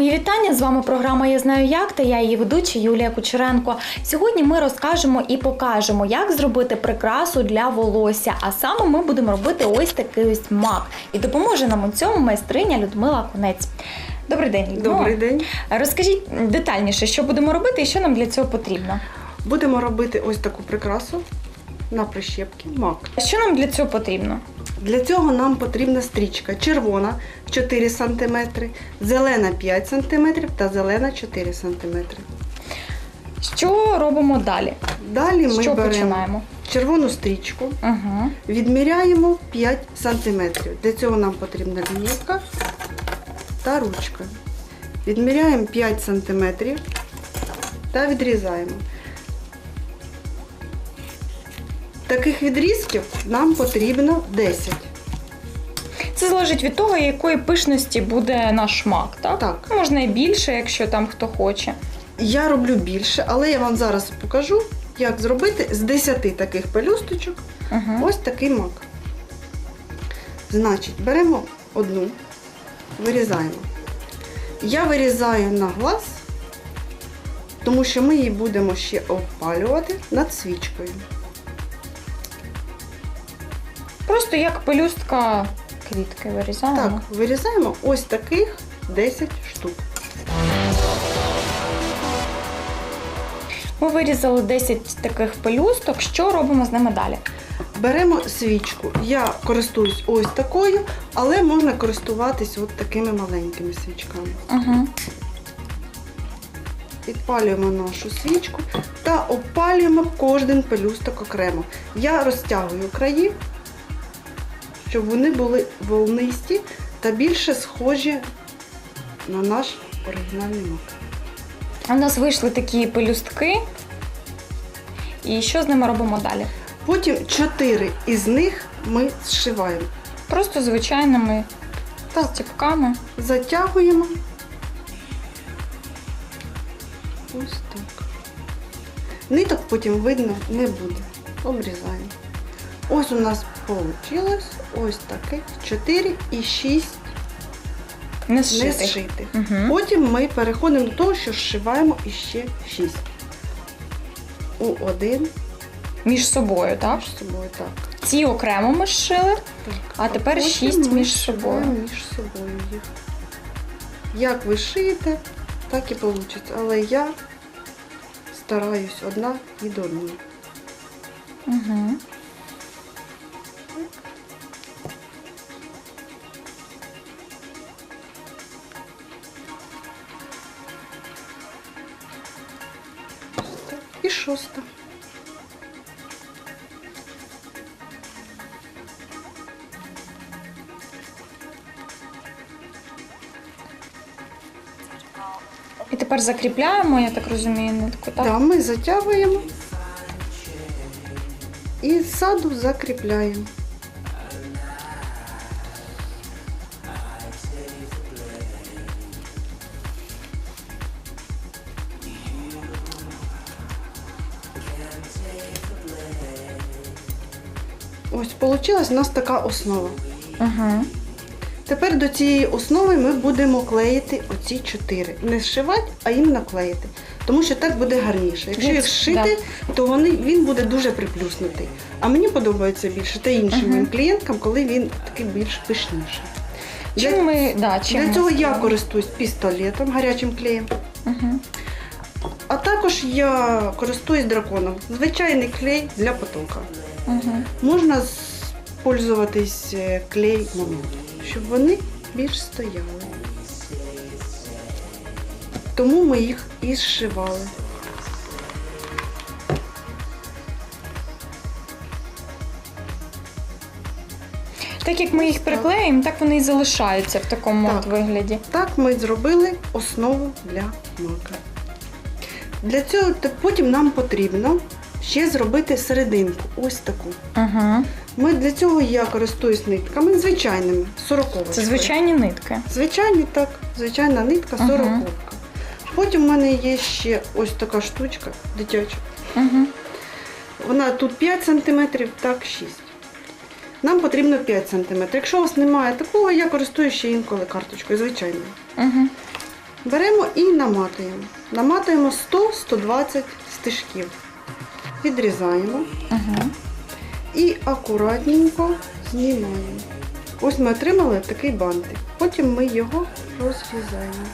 вітання! З вами програма Я знаю як та я її ведуча Юлія Кучеренко. Сьогодні ми розкажемо і покажемо, як зробити прикрасу для волосся. А саме ми будемо робити ось такий ось мак. І допоможе нам у цьому майстриня Людмила Конець. Добрий день, Людмила. Добрий день. Розкажіть детальніше, що будемо робити і що нам для цього потрібно. Будемо робити ось таку прикрасу на прищепки мак. Що нам для цього потрібно? Для цього нам потрібна стрічка червона 4 см, зелена 5 см та зелена 4 см. Що робимо далі? Далі ми що беремо починаємо? червону стрічку, Угу. відміряємо 5 см. Для цього нам потрібна лінійка та ручка. Відміряємо 5 см та відрізаємо. Таких відрізків нам потрібно 10. Це залежить від того, якої пишності буде наш мак, так? Так. Можна і більше, якщо там хто хоче. Я роблю більше, але я вам зараз покажу, як зробити з 10 таких пелюсточок Угу. ось такий мак. Значить, беремо одну, вирізаємо. Я вирізаю на глаз, тому що ми її будемо ще опалювати над свічкою. Просто як пелюстка квітки вирізаємо. Так, вирізаємо ось таких 10 штук. Ми вирізали 10 таких пелюсток. Що робимо з ними далі? Беремо свічку. Я користуюсь ось такою, але можна користуватись от такими маленькими свічками. Угу. Підпалюємо нашу свічку та опалюємо кожен пелюсток окремо. Я розтягую краї, щоб вони були волнисті та більше схожі на наш оригінальний мак. У нас вийшли такі пелюстки. І що з ними робимо далі? Потім чотири із них ми зшиваємо. Просто звичайними Так, стіпками. затягуємо. Ось так. Ниток потім видно не буде. Обрізаємо. Ось у нас вийшло ось таких 4 і 6 Не не зшитих. зшитих. Угу. Потім ми переходимо до того, що зшиваємо іще 6. У один Між собою, так? між собою так. Ці окремо ми зшили. так. А тепер потім шість ми між собою. між собою їх. Як ви шиєте, так і вийде. Але я стараюсь одна і до. Угу. Шоста. І тепер закріпляємо, я так розумію, нитку, так? Так, ми затягуємо і ззаду закріпляємо. Ось вийшла у нас така основа. Угу. Тепер до цієї основи ми будемо клеїти оці чотири. Не зшивати, а іменно клеїти. Тому що так буде гарніше. Якщо їх зшити, то вони, він буде дуже приплюснутий. А мені подобається більше та іншим Мгм. моїм клієнткам, коли він такий більш пишніший. Чим Для, ми, да, чим для ми цього я користуюсь пістолетом, гарячим клеєм. Угу. А також я користуюсь драконом. Звичайний клей для потока. Угу. Можна пользуватись е, клей момент, щоб вони більш стояли. Тому ми їх і зшивали. Так як ми їх приклеїмо, так вони і залишаються в такому Так. от вигляді. Так ми зробили основу для мака. Для цього потім нам потрібно ще зробити серединку. Ось таку. Угу. Ми для цього я користуюсь нитками звичайними, 40 Це звичайні нитки. Звичайні так, звичайна нитка Ага. 40 Потім в мене є ще ось така штучка дитяча. Угу. Вона тут 5 см, так 6 Нам потрібно 5 см. Якщо у вас немає такого, я користуюсь ще інколи карточкою, звичайною. Угу. Беремо і наматуємо. Наматуємо 100-120 стежків. Відрізаємо Угу. і акуратненько знімаємо. Ось ми отримали такий бантик. Потім ми його розрізаємо.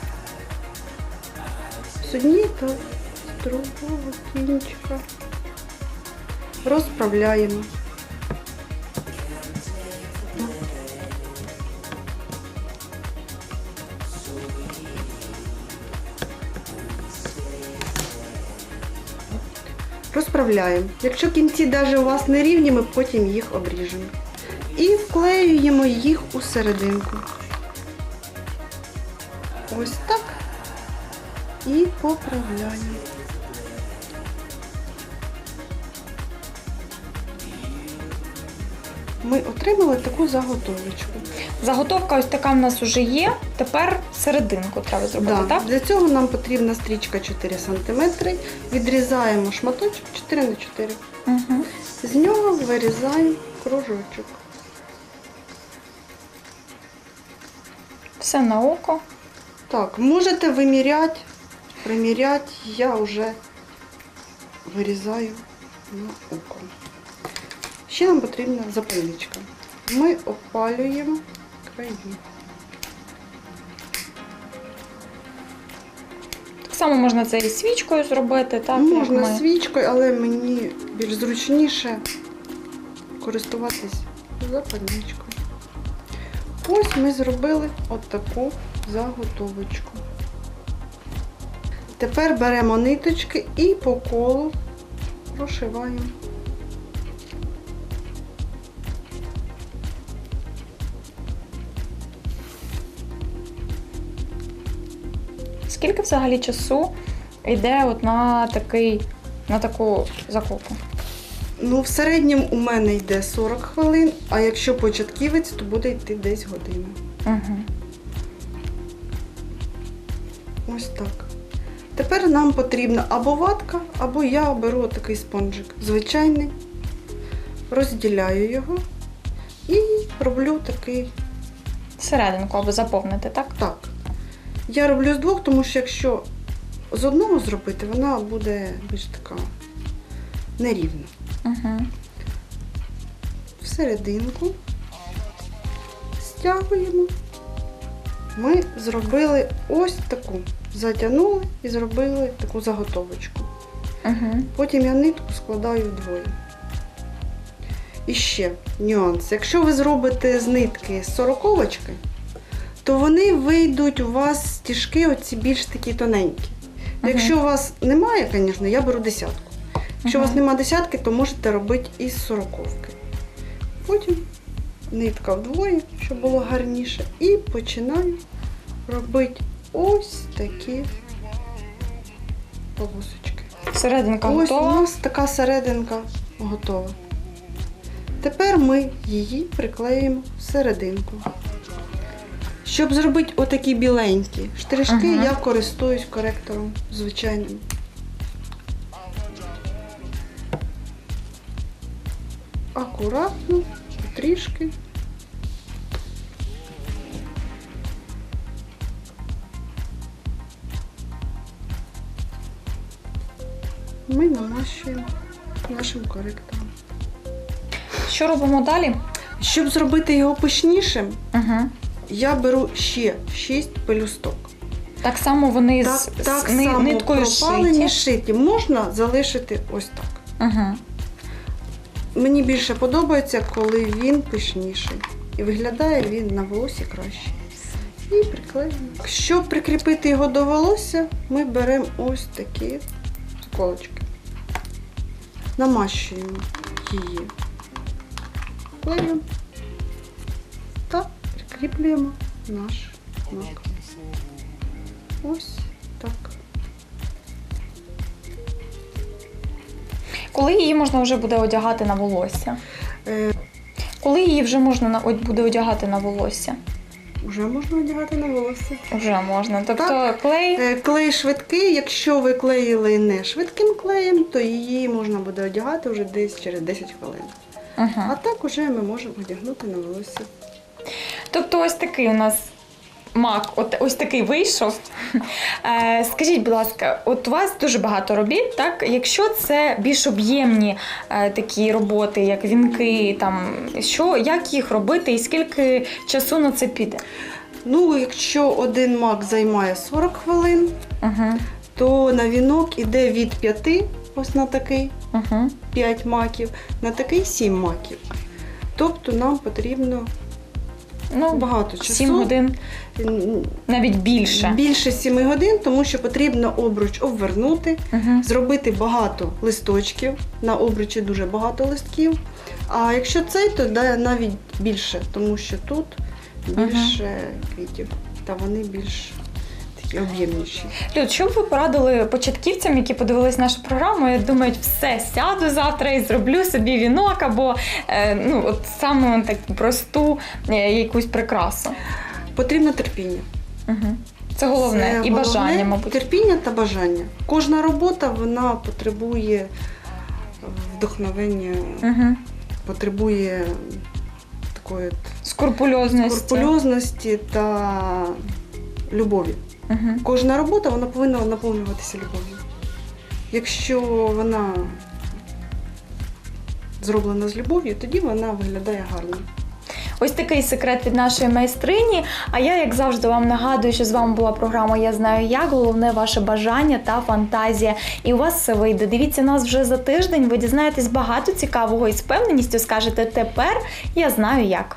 З однієї та з другого кінчика. Розправляємо. Розправляємо. Якщо кінці навіть у вас не рівні, ми потім їх обріжемо. І вклеюємо їх у серединку. Ось так. І поправляємо. Ми отримали таку заготовочку. Заготовка ось така в нас вже є. Тепер серединку треба зробити, Да. так? Для цього нам потрібна стрічка 4 см. Відрізаємо шматочок 4 на 4 Угу. З нього вирізаємо кружочок. Все на око. Так, можете виміряти, приміряти, я вже вирізаю на око. Ще нам потрібна запилочка. Ми опалюємо краї. Так само можна це і свічкою зробити, так? Можна як ми. свічкою, але мені більш зручніше користуватись запальничкою. Ось ми зробили отаку заготовочку. Тепер беремо ниточки і по колу прошиваємо. Скільки взагалі часу йде от на такий, на таку закупу? Ну, в середньому у мене йде 40 хвилин, а якщо початківець, то буде йти десь година. Угу. Ось так. Тепер нам потрібна або ватка, або я беру такий спонжик звичайний, розділяю його і роблю такий. Серединку аби заповнити, так? Так. Я роблю з двох, тому що якщо з одного зробити, вона буде більш така нерівна. Угу. Всерединку стягуємо. Ми зробили ось таку. Затягнули і зробили таку заготовочку. Угу. Потім я нитку складаю вдвоє. І ще нюанс. Якщо ви зробите з нитки сороковочки, то вони вийдуть у вас стіжки оці більш такі тоненькі. Мгм. Якщо у вас немає, звісно, я беру десятку. Якщо у вас немає десятки, то можете робити із сороковки. Потім нитка вдвоє, щоб було гарніше. І починаю робити ось такі полосочки. Серединка Ось у нас така серединка готова. Тепер ми її приклеїмо всерединку. Щоб зробити отакі біленькі штришки, Ага. я користуюсь коректором звичайним. Акуратно, трішки. Ми намащуємо нашим коректором. Що робимо далі? Щоб зробити його пишнішим, Угу. Я беру ще 6 пелюсток. Так само вони Так, з, так ни- само ниткою пропалені шиті. шиті. Можна залишити ось так. Угу. Мені більше подобається, коли він пишніший. І виглядає він на волосі краще. І приклеюємо. Щоб прикріпити його до волосся, ми беремо ось такі заколочки. Намащуємо її. Клеєм та прикріплюємо наш мак. Ось так. Коли її можна вже буде одягати на волосся? Е, Коли її вже можна на- буде одягати на волосся? Вже можна одягати на волосся. Вже можна. Тобто Так. клей. Е, Клей швидкий. Якщо ви клеїли не швидким клеєм, то її можна буде одягати вже десь через 10 хвилин. А так уже ми можемо одягнути на волосся. Тобто ось такий у нас мак, от ось такий вийшов. Е, скажіть, будь ласка, от у вас дуже багато робіт, так? Якщо це більш об'ємні е, такі роботи, як вінки, там що, як їх робити і скільки часу на це піде? Ну, якщо один мак займає 40 хвилин, Угу, то на вінок іде від 5, ось на такий угу. 5 маків, на такий 7 маків. Тобто нам потрібно Ну, багато часу. 7 годин, навіть більше. Більше 7 годин, тому що потрібно обруч обвернути, Угу. зробити багато листочків. На обручі дуже багато листків. А якщо цей, то да, навіть більше, тому що тут більше квітів, та вони більш такі об'ємніші. Люд, що б ви порадили початківцям, які подивились нашу програму і думають, все, сяду завтра і зроблю собі вінок або е, ну, от саме таку просту е, якусь прикрасу. Потрібно терпіння. Угу. Це головне Це і головне бажання, мабуть. Терпіння та бажання. Кожна робота вона потребує вдохновення, Угу. потребує такої Скрупульозності. скрупульозності та любові. Угу. Кожна робота вона повинна наповнюватися любов'ю. Якщо вона зроблена з любов'ю, тоді вона виглядає гарно. Ось такий секрет від нашої майстрині. А я, як завжди, вам нагадую, що з вами була програма Я знаю як. Головне ваше бажання та фантазія. І у вас все вийде. Дивіться нас вже за тиждень. Ви дізнаєтесь багато цікавого і з впевненістю скажете тепер я знаю як.